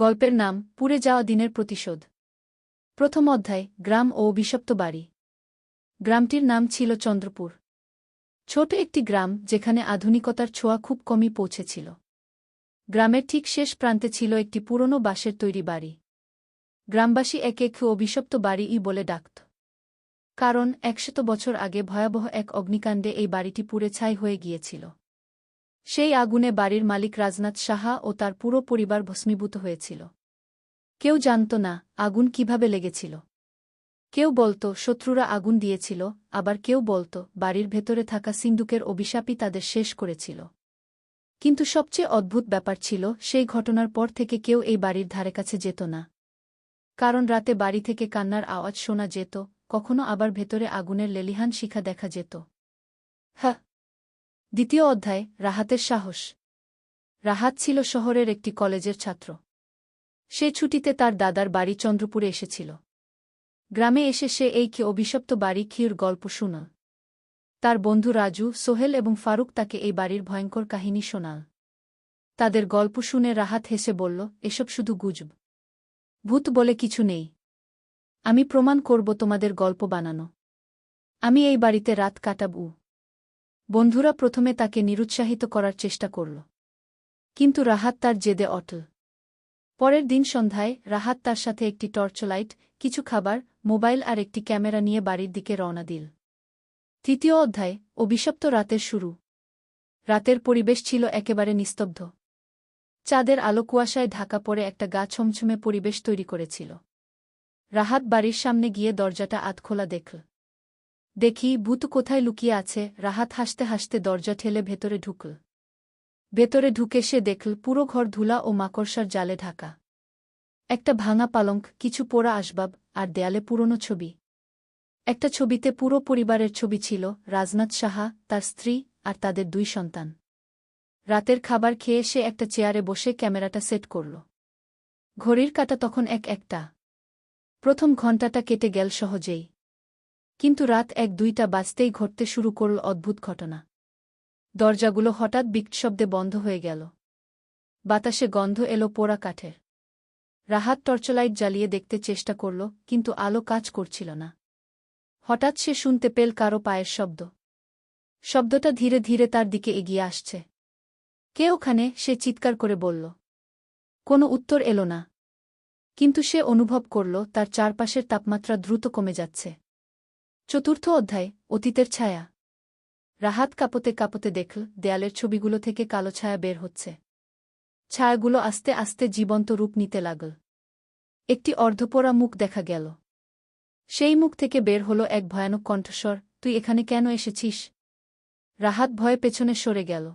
গল্পের নাম পুড়ে যাওয়া দিনের প্রতিশোধ। প্রথম অধ্যায়, গ্রাম ও অভিশপ্ত বাড়ি। গ্রামটির নাম ছিল চন্দ্রপুর। ছোট একটি গ্রাম যেখানে আধুনিকতার ছোঁয়া খুব কমই পৌঁছেছিল। গ্রামের ঠিক শেষ প্রান্তে ছিল একটি পুরনো বাঁশের তৈরি বাড়ি। গ্রামবাসী এক এক অভিশপ্ত বাড়িই বলে ডাকত। কারণ, একশত বছর আগে ভয়াবহ এক অগ্নিকাণ্ডে এই বাড়িটি পুড়ে ছাই হয়ে গিয়েছিল। সেই আগুনে বাড়ির মালিক রাজনাথ সাহা ও তার পুরো পরিবার ভস্মীভূত হয়েছিল। কেউ জানত না আগুন কীভাবে লেগেছিল। কেউ বলত শত্রুরা আগুন দিয়েছিল, আবার কেউ বলত বাড়ির ভেতরে থাকা সিন্দুকের অভিশাপই তাদের শেষ করেছিল। কিন্তু সবচেয়ে অদ্ভুত ব্যাপার ছিল, সেই ঘটনার পর থেকে কেউ এই বাড়ির ধারে কাছে যেত না। কারণ রাতে বাড়ি থেকে কান্নার আওয়াজ শোনা যেত, কখনো আবার ভেতরে আগুনের লেলিহান শিখা দেখা যেত। হ্যাঁ দ্বিতীয় অধ্যায়, রাহাতের সাহস। রাহাত ছিল শহরের একটি কলেজের ছাত্র। সে ছুটিতে তার দাদার বাড়ি চন্দ্রপুরে এসেছিল। গ্রামে এসে সে এই কি অভিশপ্ত বাড়ি খির গল্প শোনাল। তার বন্ধু রাজু, সোহেল এবং ফারুক তাকে এই বাড়ির ভয়ঙ্কর কাহিনী শোনাল। তাদের গল্প শুনে রাহাত হেসে বলল, এসব শুধু গুজব। ভূত বলে কিছু নেই। আমি প্রমাণ করব তোমাদের গল্প বানানো। আমি এই বাড়িতে রাত কাটাবু বন্ধুরা প্রথমে তাকে নিরুৎসাহিত করার চেষ্টা করল। কিন্তু রাহাত তার জেদে অটল। পরের দিন সন্ধ্যায় রাহাত তার সাথে একটি টর্চলাইট, কিছু খাবার, মোবাইল আর একটি ক্যামেরা নিয়ে বাড়ির দিকে রওনা দিল। তৃতীয় অধ্যায়, অভিশপ্ত রাতের শুরু। রাতের পরিবেশ ছিল একেবারে নিস্তব্ধ। চাঁদের আলো কুয়াশায় ঢাকা পড়ে একটা গা ছমছমে পরিবেশ তৈরি করেছিল। রাহাত বাড়ির সামনে গিয়ে দরজাটা আধখোলা দেখল। দেখি ভূত কোথায় লুকিয়ে আছে। রাহাত হাসতে হাসতে দরজা ঠেলে ভেতরে ঢুকল। ভেতরে ঢুকে সে দেখল পুরো ঘর ধুলা ও মাকড়সার জালে ঢাকা। একটা ভাঙা পালঙ্ক, কিছু পোড়া আসবাব আর দেয়ালে পুরনো ছবি। একটা ছবিতে পুরো পরিবারের ছবি ছিল, রাজনাথ সাহা, তার স্ত্রী আর তাদের দুই সন্তান। রাতের খাবার খেয়ে সে একটা চেয়ারে বসে ক্যামেরাটা সেট করল। ঘড়ির কাটা তখন এক একটা। প্রথম ঘণ্টাটা কেটে গেল সহজেই। কিন্তু রাত এক দুইটা বাজতেই ঘটতে শুরু করল অদ্ভুত ঘটনা। দরজাগুলো হঠাৎ বিক্ষশব্দে বন্ধ হয়ে গেল। বাতাসে গন্ধ এলো পোড়া কাঠের। রাহাত টর্চলাইট জ্বালিয়ে দেখতে চেষ্টা করল, কিন্তু আলো কাজ করছিল না। হঠাৎ সে শুনতে পেল কারও পায়ের শব্দ। শব্দটা ধীরে ধীরে তার দিকে এগিয়ে আসছে। কে ওখানে? সে চিৎকার করে বলল। কোনো উত্তর এলো না। কিন্তু সে অনুভব করল, তার চারপাশের তাপমাত্রা দ্রুত কমে যাচ্ছে। চতুর্থ অধ্যায়, অতীতের ছায়া। রাহাত কাপতে কাপতে দেখল, দেয়ালের ছবিগুলো থেকে কালো ছায়া বের হচ্ছে। ছায়াগুলো আস্তে আস্তে জীবন্ত রূপ নিতে লাগল। একটি অর্ধপোড়া মুখ দেখা গেল। সেই মুখ থেকে বের হল এক ভয়ানক কণ্ঠস্বর, তুই এখানে কেন এসেছিস? রাহাত ভয়ে পেছনে সরে গেল।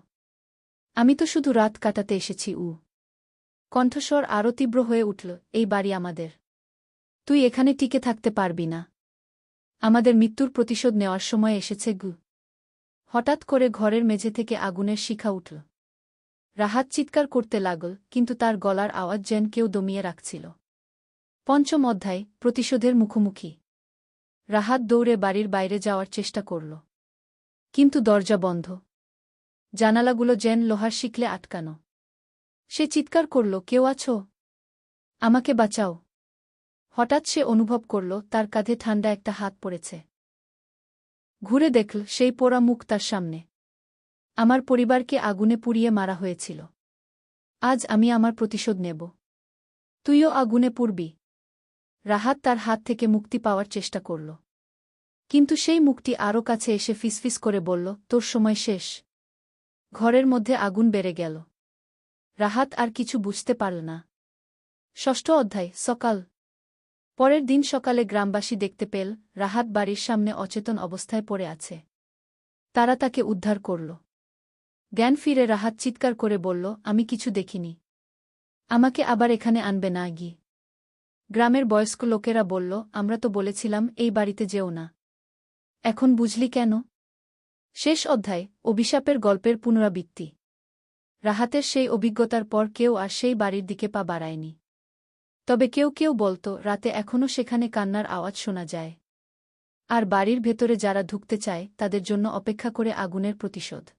আমি তো শুধু রাত কাটাতে এসেছি, উ। কণ্ঠস্বর আরও তীব্র হয়ে উঠল, এই বাড়ি আমাদের। তুই এখানে টিকে থাকতে পারবি না। আমাদের মৃত্যুর প্রতিশোধ নেওয়ার সময় এসেছে গু। হঠাৎ করে ঘরের মেঝে থেকে আগুনের শিখা উঠল। রাহাত চিৎকার করতে লাগল, কিন্তু তার গলার আওয়াজ যেন কেউ দমিয়ে রাখছিল। পঞ্চম অধ্যায়, প্রতিশোধের মুখোমুখি। রাহাত দৌড়ে বাড়ির বাইরে যাওয়ার চেষ্টা করল। কিন্তু দরজা বন্ধ। জানালাগুলো যেন লোহার শিখলে আটকানো। সে চিৎকার করল, কেউ আছো? আমাকে বাঁচাও। হঠাৎ সে অনুভব করল, তার কাঁধে ঠান্ডা একটা হাত পড়েছে। ঘুরে দেখল, সেই পোড়া মুখ তার সামনে। আমার পরিবারকে আগুনে পুড়িয়ে মারা হয়েছিল। আজ আমি আমার প্রতিশোধ নেব। তুইও আগুনে পুড়বি। রাহাত তার হাত থেকে মুক্তি পাওয়ার চেষ্টা করল। কিন্তু সেই মুখটি আরও কাছে এসে ফিসফিস করে বলল, তোর সময় শেষ। ঘরের মধ্যে আগুন বেড়ে গেল। রাহাত আর কিছু বুঝতে পারল না। ষষ্ঠ অধ্যায়, সকাল। পরের দিন সকালে গ্রামবাসী দেখতে পেল, রাহাত বাড়ির সামনে অচেতন অবস্থায় পড়ে আছে। তারা তাকে উদ্ধার করল। জ্ঞান ফিরে রাহাত চিৎকার করে বলল, আমি কিছু দেখিনি। আমাকে আবার এখানে আনবে না গি গ্রামের বয়স্ক লোকেরা বলল, আমরা তো বলেছিলাম, এই বাড়িতে যেও না। এখন বুঝলি কেন? শেষ অধ্যায়, অভিশাপের গল্পের পুনরাবৃত্তি। রাহাতের সেই অভিজ্ঞতার পর কেউ আর সেই বাড়ির দিকে পা বাড়ায়নি। তবে কেউ কেউ বলতো, রাতে এখনও সেখানে কান্নার আওয়াজ শোনা যায়। আর বাড়ির ভেতরে যারা ঢুকতে চায়, তাদের জন্য অপেক্ষা করে আগুনের প্রতিশোধ।